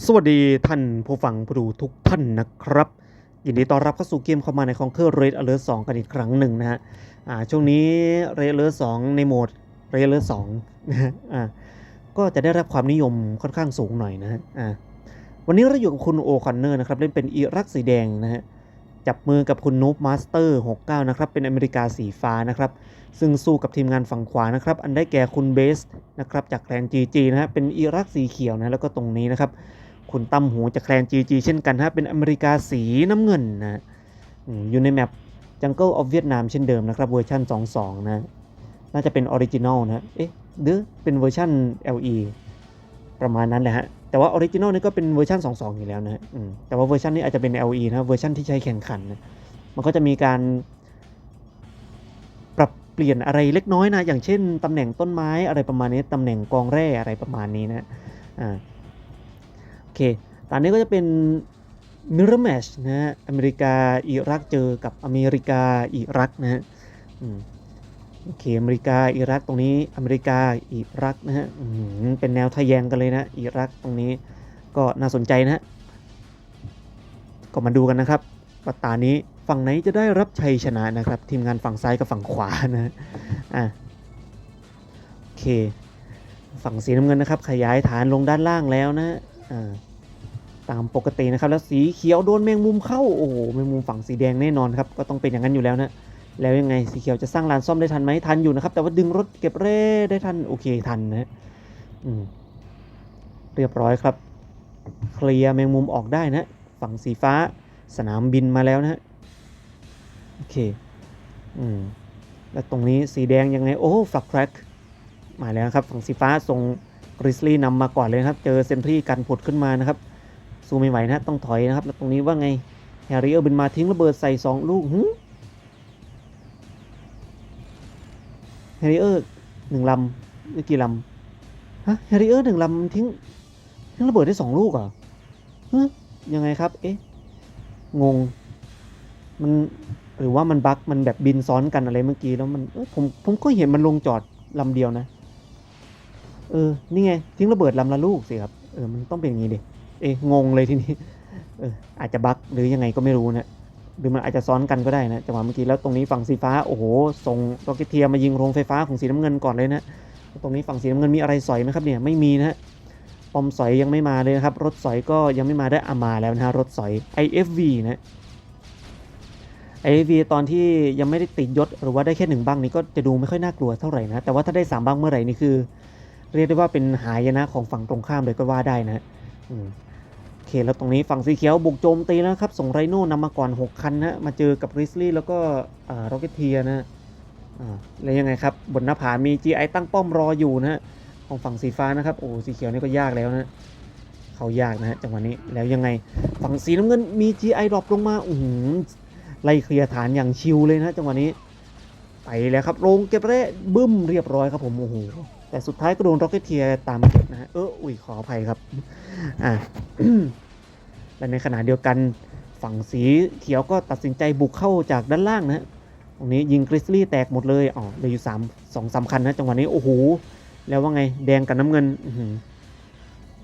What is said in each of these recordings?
สวัสดีท่านผู้ฟังผู้ดูทุกท่านนะครับ ยินดีต้อนรับเข้าสู่เกมเข้ามาใน Conquer Red Alert 2กันอีกครั้งหนึ่งนะฮะช่วงนี้ Red Alert 2ในโหมด Red Alert 2นะฮะอ่าก็จะได้รับความนิยมค่อนข้างสูงหน่อยนะฮะวันนี้เราอยู่กับคุณโอคอนเนอร์นะครับเล่นเป็นอิรักสีแดงนะฮะจับมือกับคุณนูบมาสเตอร์69 นะครับ เป็นอเมริกาสีฟ้านะครับ ซึ่งสู้กับทีมงานฝั่งขวานะครับ อันได้แก่คุณเบสนะครับ จากแคลน GG นะฮะเป็นอิรักสีเขียวนะ แล้วก็ตรงนี้นะครับ คุณตั้มหูจากแคลน GG เช่นกันฮะเป็นอเมริกาสีน้ำเงินนะอยู่ในแมป Jungle of Vietnam เช่นเดิมนะครับเวอร์ชัน22 นะ น่าจะเป็นออริจินอลนะเอ๊ะหรือเป็นเวอร์ชัน LE ประมาณนั้นแหละฮะแต่ว่าออริจินอลนี่ก็เป็นเวอร์ชัน22 อยู่แล้วนะแต่ว่าเวอร์ชันนี้อาจจะเป็น LE นะเวอร์ชันที่ใช้แข่งขันนะมันก็จะมีการปรับเปลี่ยนอะไรเล็กน้อยนะ อย่างเช่นตำแหน่งต้นไม้อะไรประมาณนี้ตำแหน่งกองแร่อะไรประมาณนี้นะอ่า เคตอนนี้ก็จะเป็น Mirror Match นะฮะอเมริกาอิรักเจอกับอเมริกาอิรักนะฮะโอเคอเมริกาอิรักตรงนี้อเมริกาอิรักนะฮะเป็นแนวทะแยงกันเลยนะอิรักตรงนี้ก็น่าสนใจนะฮะก็มาดูกันนะครับว่าตานี้ฝั่งไหนจะได้รับชัยชนะนะครับ ทีมงานฝั่งซ้ายกับฝั่งขวานะอะโอเค ฝั่งสีน้ำเงินนะครับ ขยายฐานลงด้านล่างแล้วนะ ตามปกตินะครับ แล้วสีเขียวโดนแมงมุมเข้า โอ้โหแมงมุมฝั่งสีแดงแน่นอนครับ ก็ต้องเป็นอย่างนั้นอยู่แล้วนะ แล้วยังไงสีเขียวจะสร้างลานซ่อมได้ทันไหมทันอยู่นะครับ แต่ว่าดึงรถเก็บเร่ได้ทัน โอเคทันนะอืมเรียบร้อยครับ เคลียร์แมงมุมออกได้นะ ฝั่งสีฟ้าสนามบินมาแล้วนะโอเค อืม แล้วตรงนี้สีแดงยังไง โอ้ฟลักแครกมาแล้วครับ ฝั่งสีฟ้าส่ง กริซลี่นำมาก่อนเลยนะครับ เจอเซนทรีกันผดขึ้นมานะครับสู้ไม่ไหวนะต้องถอยนะครับ แล้วตรงนี้ว่าไงแฮร์รี่เออร์บินมาทิ้งระเบิดใส่ 2 ลูกหึแฮร์รี่เออร์หนึ่งลำหรือกี่ลำฮะแฮร์รี่เออร์หนึ่งลำทิ้งทิ้งระเบิดได้2ลูกเหรอฮะยังไงครับ เอ๊ะงง มันหรือว่ามันบั๊กมันแบบบินซ้อนกันอะไรเมื่อกี้แล้วมันผมผมก็เห็นมันลงจอดลำเดียวนะ เออ นี่ไง ทิ้งระเบิดลำละลูกสิครับ เออ มันต้องเป็นอย่างนี้ดิ เอะงงเลยทีนี้ เออ อาจจะบั๊กหรือยังไงก็ไม่รู้นะ หรือมันอาจจะซ้อนกันก็ได้นะ จังหวะเมื่อกี้แล้วตรงนี้ฝั่งสีฟ้า โอ้โห ส่งโรเกตเทียมายิงโรงไฟฟ้าของสีน้ำเงินก่อนเลยนะ ตรงนี้ฝั่งสีน้ำเงินมีอะไรสอยไหมครับเนี่ย ไม่มีนะปอมสอยยังไม่มาเลยนะครับ รถสอยก็ยังไม่มาได้อามาแล้วนะฮะ รถสอย IFV นะ IFV ตอนที่ยังไม่ได้ติดยศหรือว่าได้แค่หนึ่งบ้างนี่ก็จะดูไม่ค่อยน่ากลัวเท่าไหร่นะ แต่ว่าถ้าได้สามบ้างเมื่อไหร่นี่คือ เรียกได้ว่าเป็นหายนะของฝั่งตรงข้ามเลยก็ว่าได้นะโอเคแล้วตรงนี้ฝั่งสีเขียวบุกโจมตีแล้วครับ ส่งไรโน่นำมาก่อน 6 คันนะมาเจอกับริสลี่แล้วก็อ่าร็อกเก็ตเทียนะอ่าแล้วยังไงครับ บนหน้าผามี GI ตั้งป้อมรออยู่นะของฝั่งสีฟ้านะครับโอ้สีเขียวนี่ก็ยากแล้วนะเขายากนะฮะจังหวะนี้แล้วยังไงฝั่งสีน้ำเงินมี GI ดรอปลงมาอือหือไล่เคลียร์ฐานอย่างชิวเลยนะจังหวะนี้ ไปแล้วครับลงเก็บเร่บึ้มเรียบร้อยครับผมโอ้โห แต่สุดท้ายก็โดนร็อกเก็ตเทียตามเก็บนะฮะเอออุ้ยขออภัยครับอ่าและในขณะเดียวกันฝั่งสีเขียวก็ตัดสินใจบุกเข้าจากด้านล่างนะตรงนี้ยิงกริซลี่แตกหมดเลยอ๋อเหลืออยู่สามสองสามคันนะจังหวะนี้โอ้โหแล้วว่าไงแดงกับน้ำเงินอื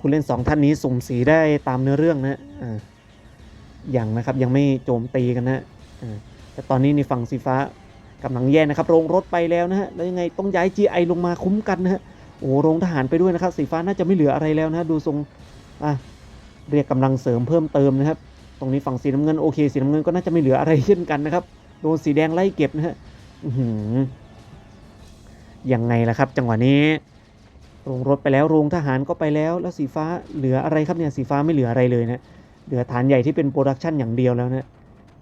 คุณเล่นสองท่านนี้สุ่มสีได้ตามเนื้อเรื่องนะอ่าอย่างนะครับยังไม่โจมตีกันนะอ่แต่ตอนนี้ในฝั่งสีฟ้า กำลังแย่นะครับโรงรถไปแล้วนะฮะแล้วยังไงต้องย้าย GI ลงมาคุ้มกันนะฮะโอ้โรงทหารไปด้วยนะครับสีฟ้าน่าจะไม่เหลืออะไรแล้วนะดูทรงอะเรียกกำลังเสริมเพิ่มเติมนะครับ ตรงนี้ฝั่งสีน้ำเงินโอเคสีน้ำเงินก็น่าจะไม่เหลืออะไรเช่นกันนะครับโดนสีแดงไล่เก็บนะฮะยังไงล่ะครับ จังหวะนี้โรงรถไปแล้วโรงทหารก็ไปแล้ว แล้วสีฟ้าเหลืออะไรครับเนี่ยสีฟ้าไม่เหลืออะไรเลยนะเหลือฐานใหญ่ที่เป็นโปรดักชันอย่างเดียวแล้วนะ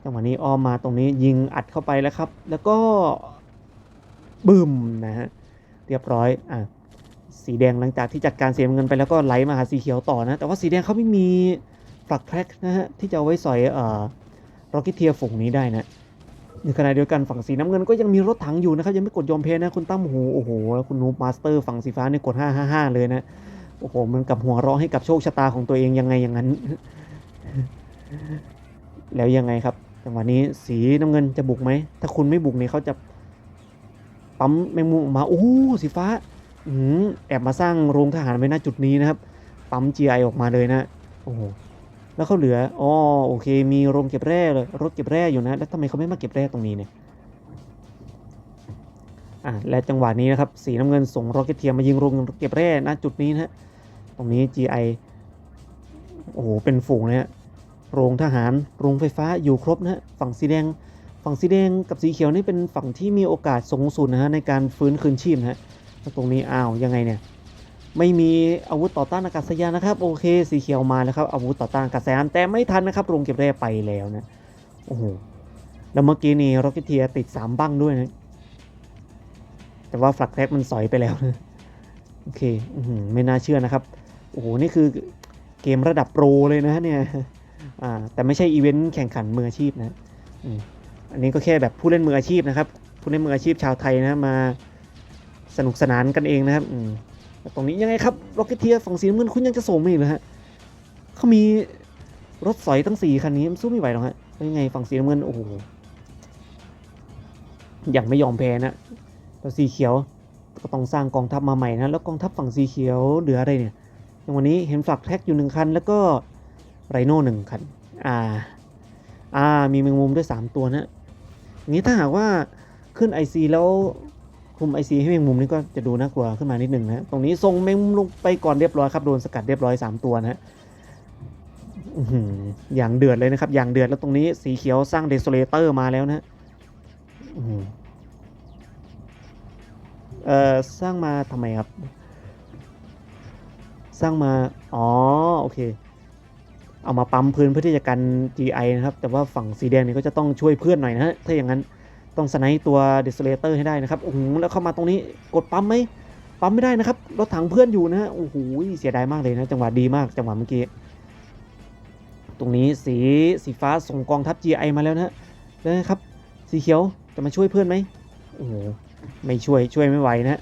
จังหวะนี้อ้อมมาตรงนี้ยิงอัดเข้าไปแล้วครับ แล้วก็บึ้มนะฮะเรียบร้อยอะสีแดงหลังจากที่จัดการเสียเงินไปแล้วก็ไหลมาหาสีเขียวต่อนะ แต่ว่าสีแดงเขาไม่มีฟลักแทร็กนะฮะที่จะเอาไว้สอยเอ่อร็อกเก็ตเทียฝูงนี้ได้นะในขณะเดียวกันฝั่งสีน้ำเงินก็ยังมีรถถังอยู่นะครับ ยังไม่กดยอมแพ้นะคุณตั้มหูโอ้โหแล้วคุณนูมาสเตอร์ฝั่งสีฟ้าเนี่ยกด 555 เลยนะ โอ้โห มันกับหัวเราะให้กับโชคชะตาของตัวเองยังไงอย่างนั้น แล้วยังไงครับ จังหวะนี้สีน้ำเงินจะบุกไหม ถ้าคุณไม่บุกเนี่ยเขาจะปั๊มแมงมุมออกมาโอ้สีฟ้าอืมแอบมาสร้างโรงทหารไว้ณจุดนี้นะครับ ปั๊ม GI ออกมาเลยนะ โอ้โหแล้วเขาเหลืออ๋อโอเค มีโรงเก็บแร่เลยรถเก็บแร่อยู่นะ แล้วทำไมเขาไม่มาเก็บแร่ตรงนี้เนี่ยอะและจังหวะนี้นะครับ สีน้ำเงินส่งร็อกเก็ตเทียมมายิงโรงเก็บแร่ณจุดนี้นะฮะตรงนี้ GI โอ้โหเป็นฝูงเลยฮะ โรงทหาร โรงไฟฟ้าอยู่ครบนะฮะ ฝั่งสีแดง ฝั่งสีแดงกับสีเขียวนี่เป็นฝั่งที่มีโอกาสสูงสุดนะฮะในการฟื้นคืนชีพนะฮะตรงนี้อ้าวยังไงเนี่ย ไม่มีอาวุธต่อต้านอากาศยานนะครับ โอเค สีเขียวมาแล้วครับอาวุธต่อต้านอากาศยานแต่ไม่ทันนะครับโรงเก็บแร่ไปแล้วนะ โอ้โห แล้วเมื่อกี้นี่ร็อกเกเทียติด 3บั้งด้วยนะ แต่ว่าฟลักแท็กมันสอยไปแล้วนะ โอเคอไม่น่าเชื่อนะครับ โอ้โห นี่คือเกมระดับโปรเลยนะเนี่ย อ่าแต่ไม่ใช่อีเวนต์แข่งขันมืออาชีพนะอันนี้ก็แค่แบบผู้เล่นมืออาชีพนะครับผู้เล่นมืออาชีพชาวไทยนะมาสนุกสนานกันเองนะครับอืมแต่ตรงนี้ยังไงครับร็อกเก็ตเทียฝั่งสีน้ำเงินคุณยังจะส่งไม่อีกเหรอฮะเขามีรถสอยตั้งสี่คันนี้มันสู้ไม่ไหวหรอกฮะยังไงฝั่งสีน้ำเงินโอ้โหยังไม่ยอมแพ้นะแล้วสีเขียวก็ต้องสร้างกองทัพมาใหม่นะแล้วกองทัพฝั่งสีเขียวเหลืออะไรเนี่ยอย่างวันนี้เห็นฝักแท็กอยู่หนึ่งคันแล้วก็ ไรโน่หนึ่งคันอ่าอ่ามีแมงมุมด้วย 3 ตัวนะอย่างนี้ถ้าหากว่าขึ้น IC แล้วคุมไอซีให้แมงมุมนี่ก็จะดูน่ากลัวขึ้นมานิดหนึ่งนะตรงนี้ส่งแมงมุมลงไปก่อนเรียบร้อยครับโดนสกัดเรียบร้อย 3 ตัวนะฮะอย่างเดือดเลยนะครับ อย่างเดือดแล้วตรงนี้สีเขียวสร้างเดโซเลเตอร์มาแล้วนะเอ่อสร้างมาทำไมครับ สร้างมา อ๋อ โอเค เอามาปั๊มพื้นเพื่อที่จะกัน GI นะครับ แต่ว่าฝั่งสีแดงนี่ก็จะต้องช่วยเพื่อนหน่อยนะฮะ ถ้าอย่างนั้นต้องสไนต์ตัวเดสเลเตอร์ให้ได้นะครับ โอ้โห แล้วเข้ามาตรงนี้กดปั๊มไหม ปั๊มไม่ได้นะครับ รถถังเพื่อนอยู่นะฮะ โอ้โห เสียดายมากเลยนะ จังหวะดีมาก จังหวะเมื่อกี้ ตรงนี้สีสีฟ้าส่งกองทัพ GI มาแล้วนะฮะแล้วนะครับ สีเขียวจะมาช่วยเพื่อนไหมโอ้โห ไม่ช่วย ช่วยไม่ไหวนะฮะ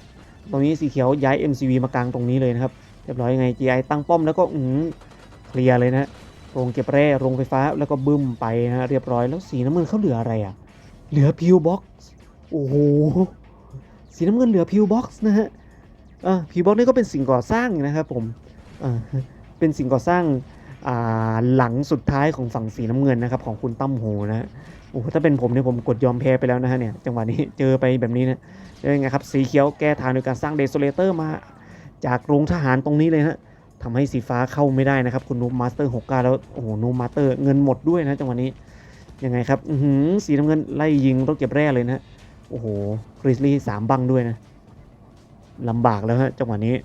ตรงนี้สีเขียวย้าย MCV มากลางตรงนี้เลยนะครับ เรียบร้อยยังไง GI ตั้งป้อมแล้วก็อืมเคลียร์เลยนะฮะ โรงเก็บแร่โรงไฟฟ้าแล้วก็บึ้มไปนะฮะเรียบร้อยแล้วสีน้ำเงินเขาเหลืออะไรอะ เหลือพิวบ็อกซ์โอ้โหสีน้ำเงินเหลือพิวบ็อกซ์นะฮะอ่าพิวบ็อกซ์นี่ก็เป็นสิ่งก่อสร้างนะครับผมอ่าเป็นสิ่งก่อสร้างอ่าหลังสุดท้ายของฝั่งสีน้ำเงินนะครับของคุณตั้มโหนะฮะโอ้ถ้าเป็นผมเนี่ยผมกดยอมแพ้ไปแล้วนะฮะเนี่ยจังหวะนี้เจอไปแบบนี้นะแล้วยังไงครับสีเขียวแก้ทางโดยการสร้างเดโซเลเตอร์มา จากโรงทหารตรงนี้เลยนะ ทำให้สีฟ้าเข้าไม่ได้นะครับ คุณนูมาสเตอร์หกกาแล้วโอ้โหนูมาสเตอร์เงินหมดด้วยนะจังหวะนี้ยังไงครับอือหือสีน้ำเงินไล่ยิงรถเก็บแร่เลยนะโอ้โหกริซลี่สามบังด้วยนะลำบากแล้วฮะจังหวะนี้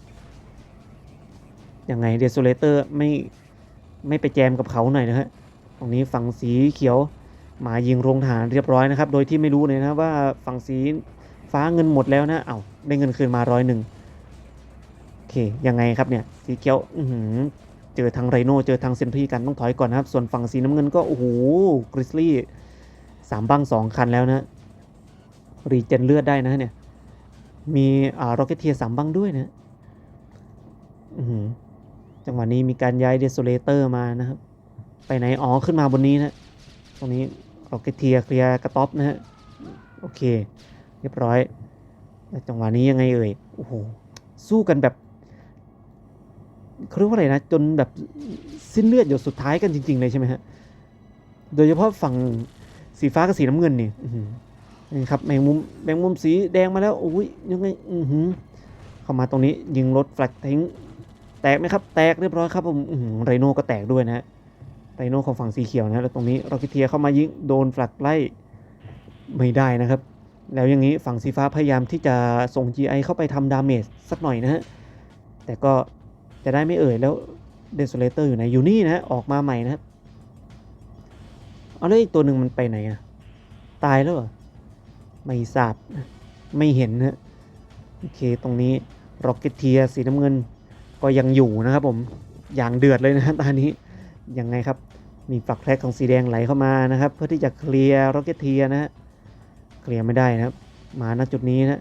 ยังไงเดโซเลเตอร์ไม่ไม่ไปแจมกับเขาหน่อยนะฮะตรงนี้ฝั่งสีเขียวมายิงโรงทหารเรียบร้อยนะครับ โดยที่ไม่รู้เลยนะว่าฝั่งสีฟ้าเงินหมดแล้วนะเอา้าได้เงินคืนมาร้อยหนึ่ง เค ยังไงครับเนี่ย สีเขียวอือเจอทางไรโนเจอทางเซนทรีกันต้องถอยก่อนนะครับ ส่วนฝั่งสีน้ำเงินก็โอ้โหกริซลี่สามบังสองคันแล้วนะรีเจนเลือดได้นะเนี่ย มีอ่าโรเกตเทียสามบังด้วยนะอืจังหวะนี้มีการย้ายเดโซเลเตอร์มานะครับ ไปไหนอ๋อขึ้นมาบนนี้นะ ตรงนี้โรเกตเทียเคลียร์กระต๊อบนะฮะโอเค เรียบร้อยจังหวะนี้ยังไงเอ่ยโอ้โหสู้กันแบบ เขาเรียกว่าอะไรนะจนแบบสิ้นเลือดหยดสุดท้ายกันจริง ๆ เลยใช่ไหมฮะโดยเฉพาะฝั่งสีฟ้ากับสีน้ำเงินนี่นี่ครับแมงมุมแมงมุมสีแดงมาแล้วโอ้ยยังไงอือหือเข้ามาตรงนี้ยิงรถแฟลกทิ้งแตกไหมครับ แตกเรียบร้อยครับผมไรโน่ก็แตกด้วยนะฮะไรโน่ของฝั่งสีเขียวนะแล้วตรงนี้ร็อกเกเทียเข้ามายิงโดนแฟลกไล่ไม่ได้นะครับ แล้วอย่างนี้ฝั่งสีฟ้าพยายามที่จะส่ง GI เข้าไปทำดาเมจสักหน่อยนะฮะแต่ก็ จะได้ไม่เอ่ยแล้วเด s โ l เลเตอร์อยู่ไหนอยู่นี่นะฮะออกมาใหม่นะครับเอาแล้วอีกตัวหนึ่งมันไปไหนอะตายแล้วเหรอไม่ทราบไม่เห็นนะโอเคตรงนี้ร็อกเก็ตเทียสีน้ำเงินก็ยังอยู่นะครับผมอย่างเดือดเลยนะฮะตอนนี้ยังไงครับมีฝักแทรกของสีแดงไหลเข้ามานะครับ เพื่อที่จะเคลียร์ร็อกเก็ตเทียนะฮะเคลียร์ไม่ได้นะครับ มาณจุดนี้นะ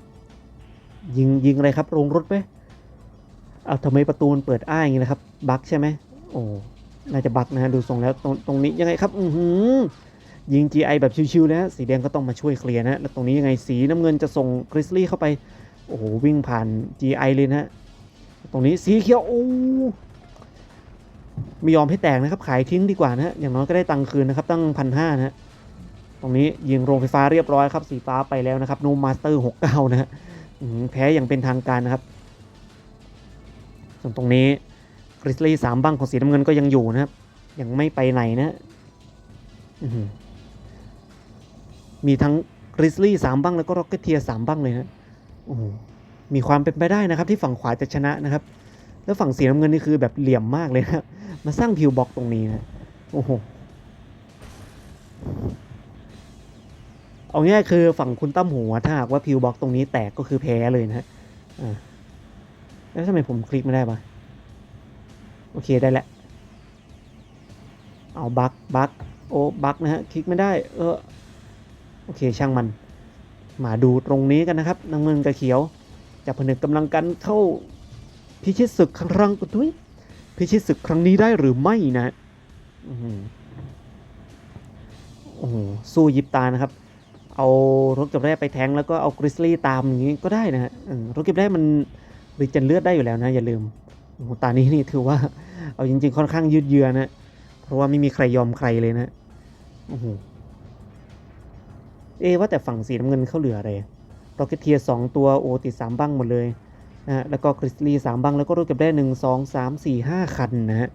ยิงยิงอะไรครับลงรถไหม เอาทำไมประตูมันเปิดอ้าอย่างนี้นะครับบั๊กใช่ไหมโอ้น่าจะบั๊กนะฮะดูทรงแล้วตรงตรงนี้ยังไงครับอือหือยิง GI แบบชิวๆนะสีแดงก็ต้องมาช่วยเคลียร์นะฮะแล้วตรงนี้ยังไงสีน้ำเงินจะส่งกริซลี่เข้าไปโอ้โหวิ่งผ่าน GI เลยนะฮะตรงนี้สีเขียวโอ้ไม่ยอมให้แตกนะครับขายทิ้งดีกว่านะอย่างน้อยก็ได้ตังค์คืนนะครับตั้งพันห้านะฮะตรงนี้ยิงโรงไฟฟ้าเรียบร้อยครับสีฟ้าไปแล้วนะครับโนมาสเตอร์หกเก้านะฮะแพ้อย่างเป็นทางการนะครับ ส่วนตรงนี้กริซลี่สามบังของสีน้ำเงินก็ยังอยู่นะครับ ยังไม่ไปไหนนะมีทั้งกริซลี่สามบังแล้วก็ร็อกเก็ตเทียสามบังเลยนะโอ้มีความเป็นไปได้นะครับ ที่ฝั่งขวาจะชนะนะครับ แล้วฝั่งสีน้ำเงินนี่คือแบบเหลี่ยมมากเลยนะครับมาสร้างพิวบล็อกตรงนี้นะโอ้โหเอาง่ายคือฝั่งคุณตั้มหัวถ้าหากว่าพิวบล็อกตรงนี้แตกก็คือแพ้เลยนะฮะ แล้วทำไมผมคลิกไม่ได้ปะโอเคได้แหละ เอาบักบักโอ้บักนะฮะคลิกไม่ได้ เออโอเคช่างมัน มาดูตรงนี้กันนะครับน้ำเงินกับเขียวจะผนึกกำลังกันเข้าพิชิตศึกครั้งกุทุยพิชิตศึกครั้งนี้ได้หรือไม่นะโอ้โหสู้ยิบตานะครับ เอารถเก็บแร่ไปแทงแล้วก็เอากริซลี่ตามอย่างนี้ก็ได้นะฮะรถเก็บแร่มัน รีเจนเลือดได้อยู่แล้วนะอย่าลืมโอ้ตานี้นี่ถือว่า เอาจริง ๆ ค่อนข้างยืดเยื้อนะ เพราะว่าไม่มีใครยอมใครเลยนะโอ้โหเอว่าแต่ฝั่งสีน้ำเงินเขาเหลืออะไรร็อกเก็ตเทียสองตัวโอติดสามบ้างหมดเลยนะแล้วก็กริซลี่สามบังแล้วก็รถเก็บได้หนึ่งสองสามสี่ห้าคันนะฮะ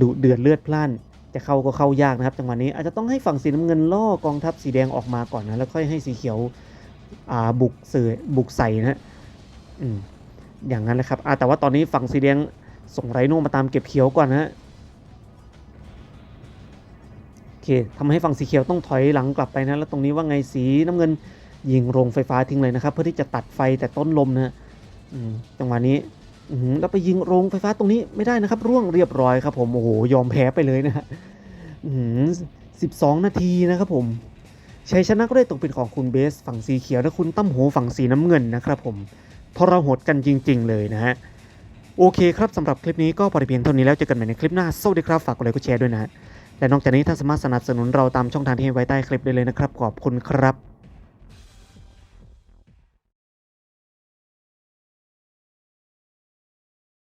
ดุเดือดเลือดพล่านจะเข้าก็เข้ายากนะครับจังหวะนี้อาจจะต้องให้ฝั่งสีน้ำเงินล่อกองทัพสีแดงออกมาก่อนนะแล้วค่อยให้สีเขียว บุกเสือบุกใส่นะฮะอืมอย่างนั้นแหละครับแต่ว่าตอนนี้ฝั่งสีแดงส่งไรโน่มาตามเก็บเขียวก่อนนะโอเคทำให้ฝั่งสีเขียวต้องถอยหลังกลับไปนะ แล้วตรงนี้ว่าไงสีน้ำเงินยิงโรงไฟฟ้าทิ้งเลยนะครับ เพื่อที่จะตัดไฟแต่ต้นลมนะอืมจังหวะนี้แล้วไปยิงโรงไฟฟ้าตรงนี้ไม่ได้นะครับ ร่วงเรียบร้อยครับผม โอ้โห ยอมแพ้ไปเลยนะฮะสิบสองนาทีนะครับผม ชัยชนะก็ได้ตกเป็นของคุณเบส ฝั่งสีเขียวและคุณตั้มโหฝั่งสีน้ำเงินนะครับผมทรหดกันจริง ๆ เลยนะฮะโอเคครับสำหรับคลิปนี้ก็พอเพียงเท่านี้แล้วเจอกันใหม่ในคลิปหน้าสวัสดีครับฝากกดไลค์กดแชร์ด้วยนะฮะและนอกจากนี้ท่านสามารถสนับสนุนเราตามช่องทางที่ให้ไว้ใต้คลิปได้เลยนะครับขอบคุณครับ